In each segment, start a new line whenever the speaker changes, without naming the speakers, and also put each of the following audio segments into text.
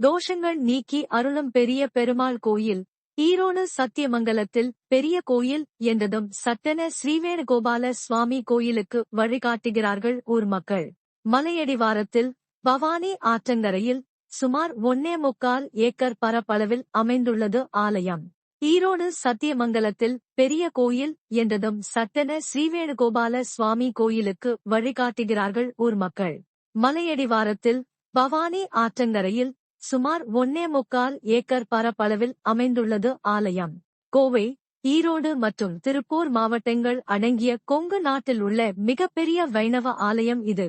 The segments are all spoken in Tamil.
தோஷங்கள் நீக்கி அருளும் பெரிய பெருமாள் கோயில். ஈரோடு சத்தியமங்கலத்தில் பெரிய கோயில் என்றதும் சட்டென ஸ்ரீவேணுகோபால சுவாமி கோயிலுக்கு வழிகாட்டுகிறார்கள் ஊர் மக்கள். மலையடிவாரத்தில் பவானி ஆற்றங்கரையில் சுமார் ஒன்னே முக்கால் ஏக்கர் பரப்பளவில் அமைந்துள்ளது ஆலயம். ஈரோடு சத்தியமங்கலத்தில் பெரிய கோயில் என்றதும் சட்டென ஸ்ரீவேணுகோபால சுவாமி கோயிலுக்கு வழிகாட்டுகிறார்கள் ஊர் மக்கள். மலையடிவாரத்தில் பவானி ஆற்றங்கரையில் சுமார் ஒன்னே முக்கால் ஏக்கர் பரப்பளவில் அமைந்துள்ளது ஆலயம். கோவை ஈரோடு மற்றும் திருப்பூர் மாவட்டங்கள் அடங்கிய கொங்கு நாட்டில் உள்ள மிகப்பெரிய வைணவ ஆலயம் இது.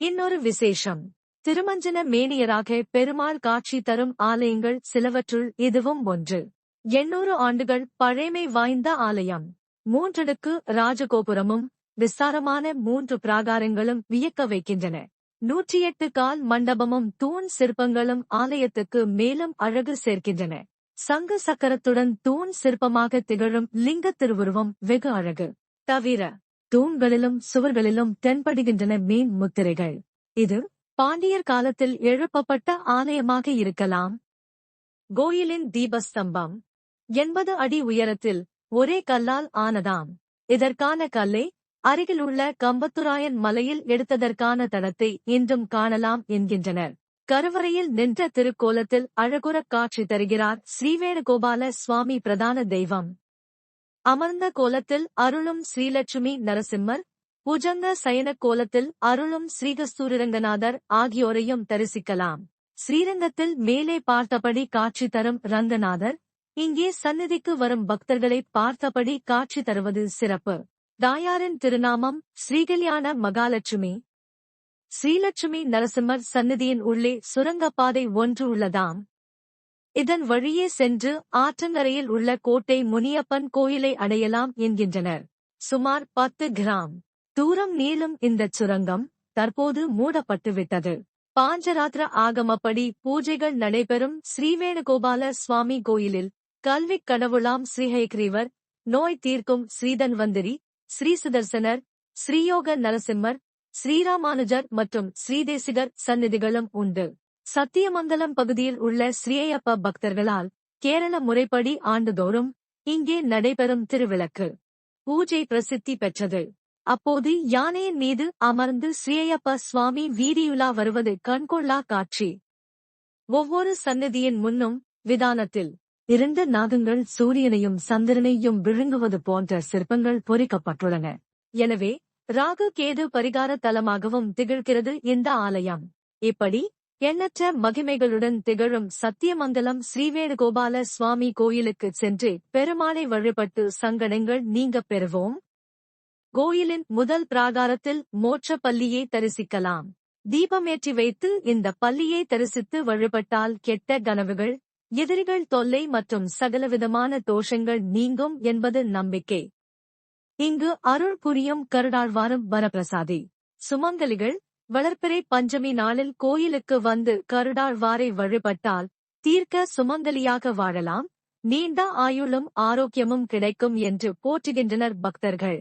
இன்னொரு விசேஷம். திருமஞ்சன மேனியராக பெருமாள் காட்சி தரும் ஆலயங்கள் சிலவற்றுள் இதுவும் ஒன்று. எண்ணூறு ஆண்டுகள் பழைமை வாய்ந்த ஆலயம். மூன்றடுக்கு ராஜகோபுரமும் விஸ்தாரமான மூன்று பிராகாரங்களும் வியக்க வைக்கின்றன. நூற்றி எட்டு கால் மண்டபமும் தூண் சிற்பங்களும் ஆலயத்துக்கு மேலும் அழகு சேர்க்கின்றன. சங்கு சக்கரத்துடன் தூண் சிற்பமாக திகழும் லிங்க திருவுருவம் வெகு அழகு. தவிர தூண்களிலும் சுவர்களிலும் தென்படுகின்றன மீன் முத்திரைகள். இது பாண்டியர் காலத்தில் எழுப்பப்பட்ட ஆலயமாக இருக்கலாம். கோயிலின் தீபஸ்தம்பம். எண்பது அடி உயரத்தில் ஒரே கல்லால் ஆனதாம். இதற்கான கல்லை அருகிலுள்ள கம்பத்துராயன் மலையில் எடுத்ததற்கான தடத்தை இன்றும் காணலாம் என்கின்றனர். கருவறையில் நின்ற திருக்கோலத்தில் அழகுறக் காட்சி தருகிறார் ஸ்ரீவேணுகோபால சுவாமி பிரதான தெய்வம். அமர்ந்த கோலத்தில் அருளும் ஸ்ரீலட்சுமி நரசிம்மர் புஜங்க சயன கோலத்தில் அருளும் ஸ்ரீகஸ்தூரிரங்கநாதர் ஆகியோரையும் தரிசிக்கலாம். ஸ்ரீரங்கத்தில் மேலே பார்த்தபடி காட்சி தரும் ரங்கநாதர் இங்கே சந்நிதிக்கு வரும் பக்தர்களை பார்த்தபடி காட்சி தருவது சிறப்பு. தாயாரின் திருநாமம் ஸ்ரீகல்யாண மகாலட்சுமி. ஸ்ரீலட்சுமி நரசிம்மர் சன்னதியின் உள்ளே சுரங்கப்பாதை ஒன்று உள்ளதாம். இதன் வழியே சென்று ஆற்றங்கரையில் உள்ள கோட்டை முனியப்பன் கோயிலை அடையலாம் என்கின்றனர். சுமார் பத்து கிராம். தூரம் நீளும் இந்தச் சுரங்கம் தற்போது மூடப்பட்டுவிட்டது. பாஞ்சராத்திர ஆகமப்படி பூஜைகள் நடைபெறும் ஸ்ரீவேணுகோபால சுவாமி கோயிலில் கல்விக் கடவுளாம் ஸ்ரீஹயக்ரீவர் நோய் தீர்க்கும் ஸ்ரீதன்வந்திரி ஸ்ரீ சுதர்சனர் ஸ்ரீயோக நரசிம்மர் ஸ்ரீராமானுஜர் மற்றும் ஸ்ரீதேசிகர் சந்நிதிகளும் உண்டு. சத்தியமங்கலம் பகுதியில் உள்ள ஸ்ரீயப்ப பக்தர்களால் கேரள முறைப்படி ஆண்டுதோறும் இங்கே நடைபெறும் திருவிளக்கு. பூஜை பிரசித்தி பெற்றது. அப்போது யானையின் மீது அமர்ந்து ஸ்ரீயப்ப சுவாமி வீதியுலா வருவது கண்கொள்ளா காட்சி. ஒவ்வொரு சந்நிதியின் முன்னும் விதானத்தில் இரண்டு நாகங்கள் சூரியனையும் சந்திரனையும் விழுங்குவது போன்ற சிற்பங்கள் பொறிக்கப்பட்டுள்ளன. எனவே ராகு கேது பரிகார தலமாகவும் திகழ்கிறது இந்த ஆலயம். இப்படி எண்ணற்ற மகிமைகளுடன் திகழும் சத்தியமங்கலம் ஸ்ரீவேணுகோபால சுவாமி கோயிலுக்கு சென்று பெருமாளை வழிபட்டு சங்கடங்கள் நீங்க பெறுவோம். கோயிலின் முதல் பிராகாரத்தில் மோட்ச பள்ளியை தரிசிக்கலாம். தீபமேற்றி வைத்து இந்த பள்ளியை தரிசித்து வழிபட்டால் கெட்ட கனவுகள் எதிரிகள் தொல்லை மற்றும் சகலவிதமான தோஷங்கள் நீங்கும் என்பது நம்பிக்கை. இங்கு அருள் புரியும் கருடாழ்வாரும் வரப்பிரசாதி. சுமங்கலிகள் வளர்ப்பிறை பஞ்சமி நாளில் கோயிலுக்கு வந்து கருடாழ்வாரை வழிபட்டால் தீர்க்க சுமங்கலியாக வாழலாம் நீண்ட ஆயுளும் ஆரோக்கியமும் கிடைக்கும் என்று போற்றுகின்றனர் பக்தர்கள்.